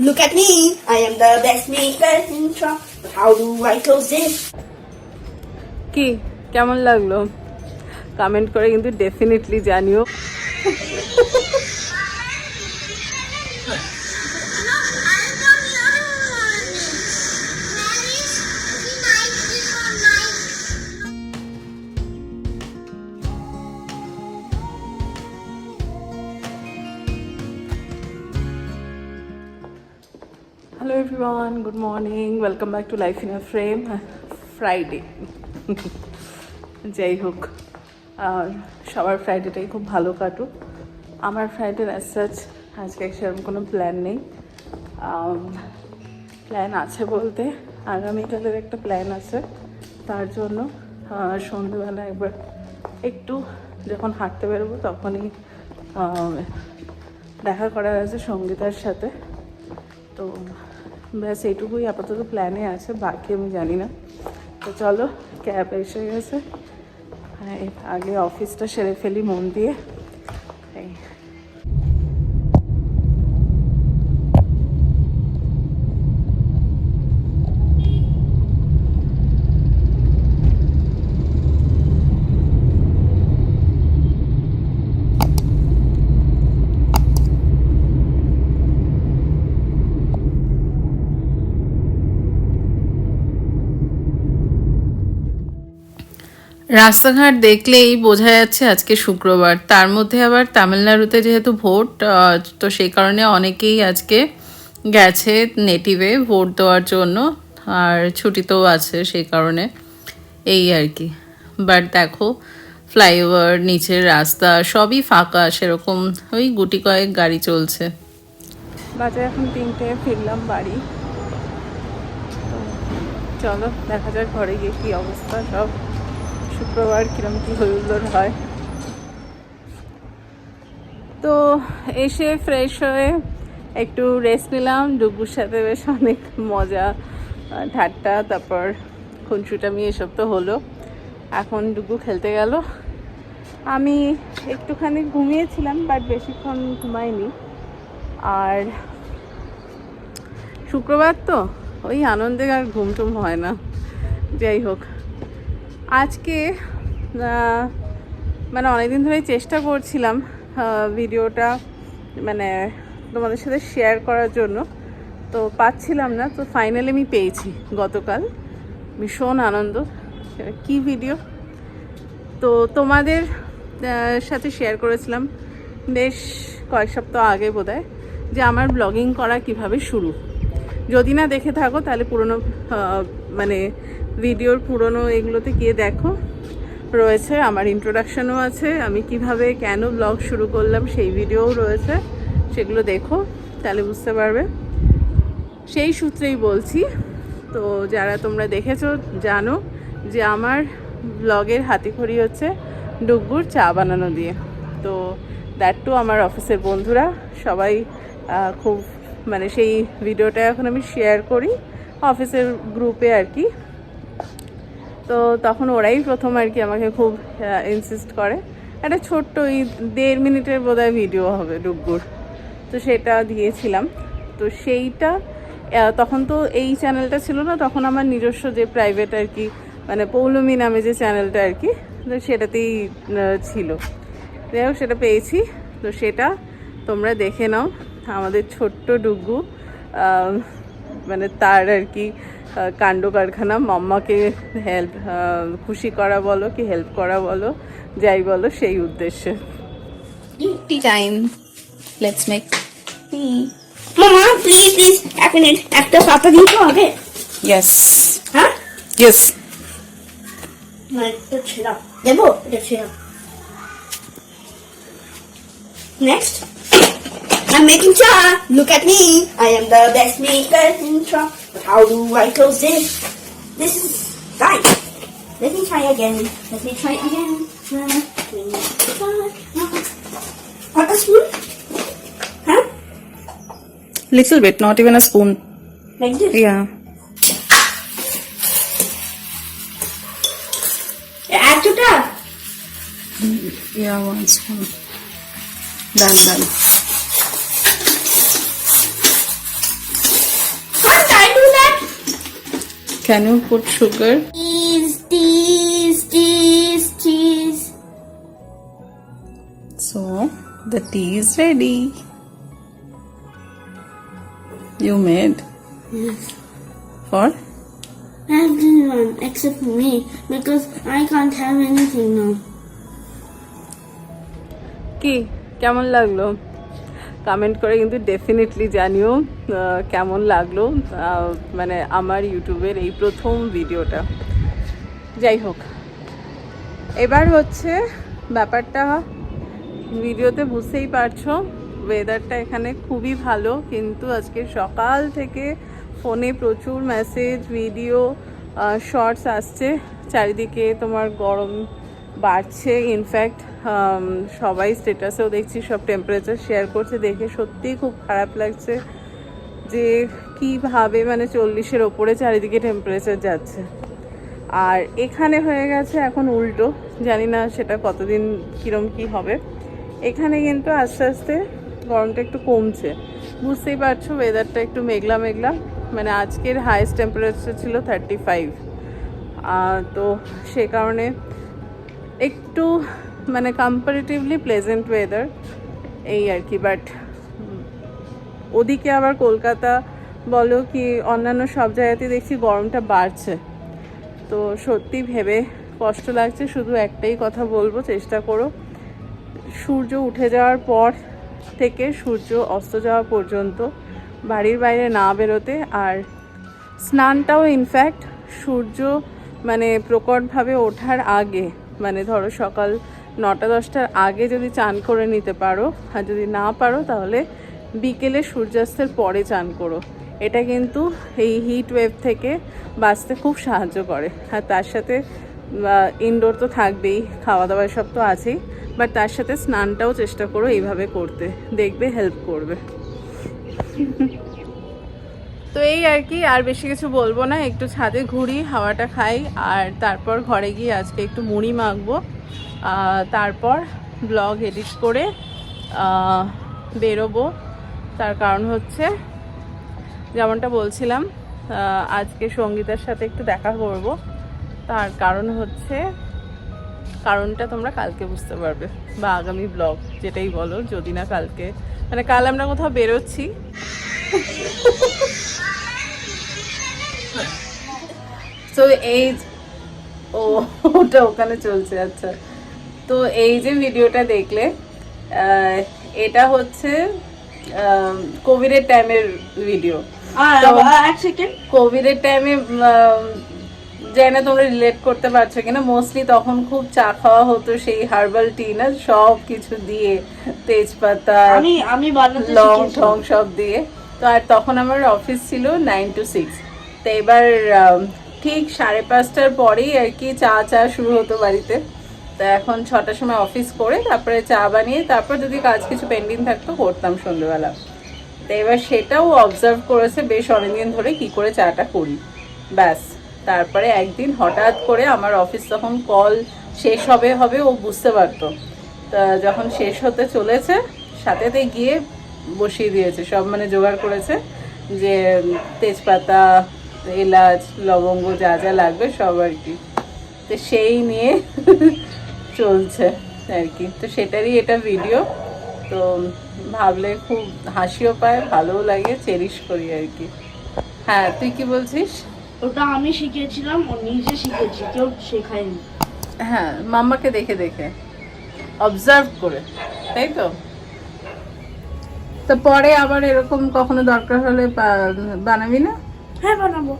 look at me. I am the best maker in trunk. How do I close this? কি কেমন লাগল comment করে কিন্তু definitely জানিও everyone good morning welcome back to life in a frame Friday যাই হোক আর সবার ফ্রাইডেটাই খুব ভালো কাটুক। আমার ফ্রাইডে অ্যাজ সাচ আজকে সেরকম কোনো প্ল্যান নেই। প্ল্যান আছে বলতে। আগামীকালের একটা প্ল্যান আছে। তার জন্য আহ, সন্ধ্যেবেলা একবার একটু যখন হাঁটতে বেরোবো তখনই দেখা করার আছে সঙ্গীতার সাথে। তো ব্যাস এইটুকুই আপাতত প্ল্যানে আছে বাকি আমি জানি না। তো চলো ক্যাব এসে গেছে। হ্যাঁ, আগে অফিসটা সেরে ফেলি মন দিয়ে এই রাস্তাঘাট দেখলেই বোঝা যাচ্ছে আজকে শুক্রবার। তার মধ্যে আবার তামিলনাড়ুতে যেহেতু ভোট তো সেই কারণে অনেকেই আজকে গেছে নেটিভে ভোট দেওয়ার জন্য, আর ছুটি তো আছে সেই কারণে। এই আর কি। বাট দেখো, ফ্লাইওভার, নিচের রাস্তা, সবই ফাঁকা, সেরকম ওই গুটি কয়েক গাড়ি চলছে। বাজে এখন তিনটে, ফিরলাম বাড়ি। চলো, দেখা যাক ঘরে গিয়ে কী অবস্থা সব। শুক্রবার কিরম কি হইহুল্লোড় হয়। তো এসে ফ্রেশ হয়ে একটু রেস্ট নিলাম, ডুবুর সাথে বেশ অনেক মজা, ঠাট্টা, তারপর খুনসুটামি এসব তো হলো। এখন ডুগু খেলতে গেল। আমি একটুখানি ঘুমিয়েছিলাম বাট বেশিক্ষণ ঘুমাইনি। আর শুক্রবার তো, ওই আনন্দে আর ঘুম টুম হয় না। যাই হোক। আজকে মানে অনেকদিন ধরেই চেষ্টা করছিলাম ভিডিওটা মানে তোমাদের সাথে শেয়ার করার জন্য। তো পাচ্ছিলাম না, তো ফাইনালি আমি পেয়েছি গতকাল। ভীষণ আনন্দ। কী ভিডিও তো তোমাদের সাথে শেয়ার করেছিলাম বেশ কয়েক সপ্তাহ আগে বোধহয়, যে আমার ব্লগিং করা কীভাবে শুরু। যদি না দেখে থাকো, তাহলে পুরনো মানে ভিডিওর পুরনো এগুলোতে গিয়ে দেখো। রয়েছে, আমার ইন্ট্রোডাকশনও আছে। আমি কীভাবে কেন ব্লগ শুরু করলাম সেই ভিডিওও রয়েছে, সেগুলো দেখো, তাহলে বুঝতে পারবে। সেই সূত্রেই বলছি। তো যারা তোমরা দেখেছ, জানো যে আমার ব্লগের হাতিখড়ি হচ্ছে ডুগুর চা বানানো দিয়ে। তো দ্যাট টু আমার অফিসের বন্ধুরা, সবাই খুব মানে সেই ভিডিওটা এখন আমি শেয়ার করি। অফিসের গ্রুপে আর কি। তো তখন ওরাই প্রথম আর কি আমাকে খুব ইনসিস্ট করে। একটা ছোট্ট ওই দেড় মিনিটের বোধহয় ভিডিও হবে ডুগ্গুর তো সেটা দিয়েছিলাম। তো সেইটা তখন তো এই চ্যানেলটা ছিল না তখন আমার নিজস্ব যে প্রাইভেট আর কি মানে পৌলমী নামে যে চ্যানেলটা আর কি তো সেটাতেই ছিল। যাই হোক সেটা পেয়েছি। তো সেটা তোমরা দেখে নাও। আমাদের ছোট্ট আহ, মানে তার আর কি কাণ্ড কারখানা মাম্মাকে হেল্প খুশি করা বলো কি হেল্প করা বলো যাই বলো সেই উদ্দেশ্যে। Time. Let's make tea. Mama, please, please, এক মিনিট একটা পাতা দিই তো আগে ইয়েস হ্যাঁ? ইয়েস না এটা ছিলাম দেবো? এটা ছিলাম Next, I'm making cha. Look at me. I am the best maker in cha. But how do I close this? This is fine. Let me try again. Let me try again. Let me a spoon? Huh? Little bit, not even a spoon. Like this? Yeah. Add to that. Yeah, one spoon. Done, done. Can you put sugar? Cheese, cheese, cheese, cheese. So the tea is ready. You made Yes. for Everyone except me because I can't have anything now. কি কেমন লাগলো comment করে কিন্তু definitely জানিও কেমন লাগল মানে আমার ইউটিউবের এই প্রথম ভিডিওটা। যাই হোক, এবার হচ্ছে ব্যাপারটা, ভিডিওতে বুঝতেই পারছ ওয়েদারটা এখানে খুবই ভালো, কিন্তু আজকে সকাল থেকে ফোনে প্রচুর মেসেজ ভিডিও শর্টস আসছে, চারিদিকে তোমার গরম বাড়ছে ইনফ্যাক্ট সবাই স্টেটাসেও দেখছি, সব টেম্পারেচার শেয়ার করছে, দেখে সত্যিই খুব খারাপ লাগছে যে কীভাবে মানে চল্লিশের ওপরে চারিদিকে টেম্পারেচার যাচ্ছে। আর এখানে হয়ে গেছে এখন উল্টো, জানি না সেটা কতদিন কিরম কি হবে। এখানে কিন্তু আস্তে আস্তে গরমটা একটু কমছে। বুঝতেই পারছ ওয়েদারটা একটু মেঘলা মেঘলা মানে আজকের হাইস্ট টেম্পারেচার ছিল থার্টি ফাইভ তো সে কারণে একটু মানে কম্পারেটিভলি প্লেজেন্ট ওয়েদার এই আর কি বাট ওদিকে আবার কলকাতা বলো কি অন্যান্য সব জায়গাতেই দেখছি গরমটা বাড়ছে তো সত্যি ভেবে কষ্ট লাগছে শুধু একটাই কথা বলব চেষ্টা করো সূর্য উঠে যাওয়ার পর থেকে সূর্য অস্ত যাওয়া পর্যন্ত বাড়ির বাইরে না বেরোতে আর স্নানটাও ইনফ্যাক্ট সূর্য মানে প্রকটভাবে ওঠার আগে মানে ধরো সকাল নটা দশটার আগে যদি চান করে নিতে পারো, আর যদি না পারো তাহলে বিকেলে সূর্যাস্তের পরে চান করো। এটা কিন্তু এই হিট ওয়েভ থেকে বাঁচতে খুব সাহায্য করে। আর তার সাথে ইনডোর তো থাকবেই খাওয়া দাওয়া সব তো আছেই বাট তার সাথে স্নানটাও চেষ্টা করো এইভাবে করতে। দেখবে হেল্প করবে। তো এই আর কি, আর বেশি কিছু বলব না। একটু ছাদে ঘুরি, হাওয়াটা খাই, আর তারপর ঘরে গিয়ে আজকে একটু মুড়ি মাখবো। তারপর ব্লগ এডিট করে বেরোবো। তার কারণ হচ্ছে, যেমনটা বলছিলাম আজকে সঙ্গীতার সাথে একটু দেখা করব। তার কারণ হচ্ছে, কারণটা তোমরা কালকে বুঝতে পারবে, বা আগামী ব্লগ যেটাই বলো, যদি না কালকে। মানে কাল আমরা কোথাও বেরোচ্ছি। তো এই, ও, ওটা ওখানে চলছে আচ্ছা। তো এই যে ভিডিওটা দেখলে এটা হচ্ছে কোভিডের টাইমের ভিডিও কোভিডের টাইমে জানি না তোমরা রিলেট করতে পারছ কিনা মোস্টলি তখন খুব চা খাওয়া হতো সেই হার্বাল টি না সব কিছু দিয়ে তেজপাতা আমি আমি লং। ঠং সব দিয়ে। তো আর তখন আমার অফিস ছিল নাইন টু সিক্স তো এবার ঠিক সাড়ে পাঁচটার পরেই আর কি চা চা শুরু হতো বাড়িতে। তো এখন ছটার সময় অফিস করে তারপরে চা বানিয়ে তারপর যদি কাজ কিছু পেন্ডিং থাকতো করতাম সন্ধ্যেবেলা তো এবার সেটাও অবজার্ভ করেছে বেশ অনেকদিন ধরে কি করে চাটা করি। ব্যাস, তারপরে একদিন হঠাৎ করে আমার অফিস তখন কল শেষ হবে হবে ও বুঝতে পারতো। তা যখন শেষ হতে চলেছে, সাথেতে গিয়ে বসিয়ে দিয়েছে, সব মানে জোগাড় করেছে যে তেজপাতা, এলাচ, লবঙ্গ যা যা লাগবে সব আর কি। তো সেই নিয়ে চলছে আর কি। তো সেটারই এটা ভিডিও তো ভাবলে খুব হাসিও পায় ভালোও লাগে চেরিশ করি আর কি। হ্যাঁ তুই কি বলছিস? ওটা আমি শিখেছিলাম ও নিজে শিখেছি কেউ শেখায়নি। হ্যাঁ মাম্মাকে দেখে দেখে। অবজার্ভ করে তাই তো? তো পরে আবার এরকম কখনো দরকার হলে বানাবি না? হ্যাঁ বানাবো।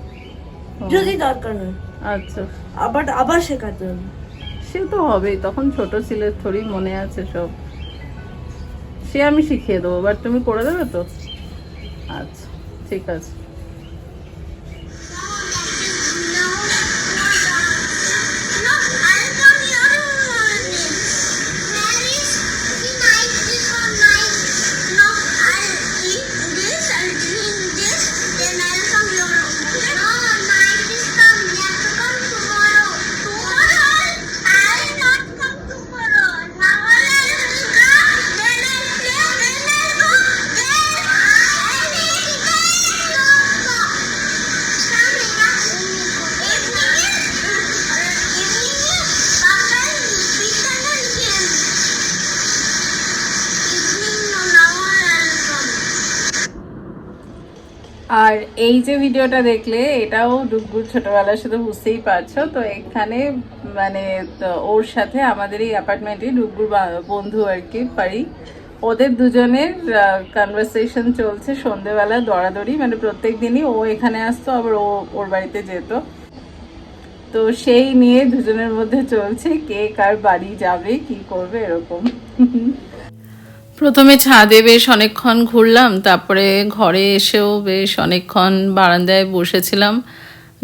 যদি দরকার হয়। আচ্ছা। আবার আবার শেখাতে হবে। সে তো হবেই, তখন ছোট ছিলে থরি মনে আছে সব। সে আমি শিখিয়ে দেবো বাট তুমি করে দেবে তো? আচ্ছা ঠিক আছে। এই যে ভিডিওটা দেখলে, এটাও ডুগুর ছোটবেলার সাথে বুঝতেই পারছ। তো এখানে মানে ওর সাথে আমাদের এই অ্যাপার্টমেন্টে ডুগুর বন্ধু আর কি পারি ওদের দুজনের কনভারসেশন চলছে সন্ধেবেলা, দৌড়াদৌড়ি। মানে প্রত্যেক দিনই ও এখানে আসতো, আবার ও ওর বাড়িতে যেত। তো সেই নিয়ে দুজনের মধ্যে চলছে কে কার বাড়ি যাবে, কি করবে, এরকম। প্রথমে ছাদে বেশ অনেকক্ষণ ঘুরলাম, তারপরে ঘরে এসেও বেশ অনেকক্ষণ বারান্দায় বসেছিলাম।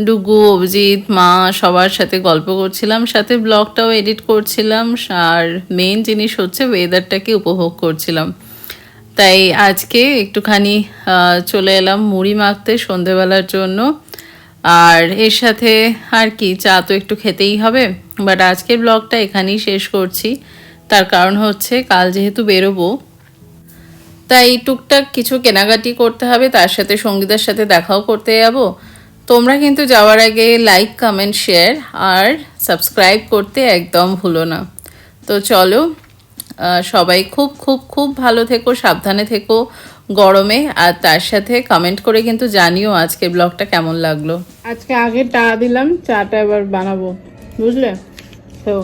ডুগু, অভিজিৎ, মা সবার সাথে গল্প করছিলাম, সাথে ব্লগটাও এডিট করছিলাম, আর মেন জিনিস হচ্ছে ওয়েদারটাকে উপভোগ করছিলাম। তাই আজকে একটুখানি চলে এলাম মুড়ি মাখতে সন্ধেবেলার জন্য। আর এর সাথে আর কি, চা তো একটু খেতেই হবে বাট আজকের ব্লগটা এখানেই শেষ করছি। তার কারণ হচ্ছে কাল যেহেতু বেরোবো, তাই টুকটাক কিছু কেনাকাটি করতে হবে, তার সাথে সঙ্গীতার সাথে দেখাও করতে যাব। তোমরা কিন্তু যাওয়ার আগে লাইক কমেন্ট শেয়ার আর সাবস্ক্রাইব করতে একদম ভুলো না। তো চলো সবাই খুব খুব খুব ভালো থেকো, সাবধানে থেকো গরমে আর তার সাথে কমেন্ট করে কিন্তু জানিও আজকে ব্লগটা কেমন লাগল। আজকে আগে চা দিলাম, চাটা এবার বানাবো, বুঝলে? তো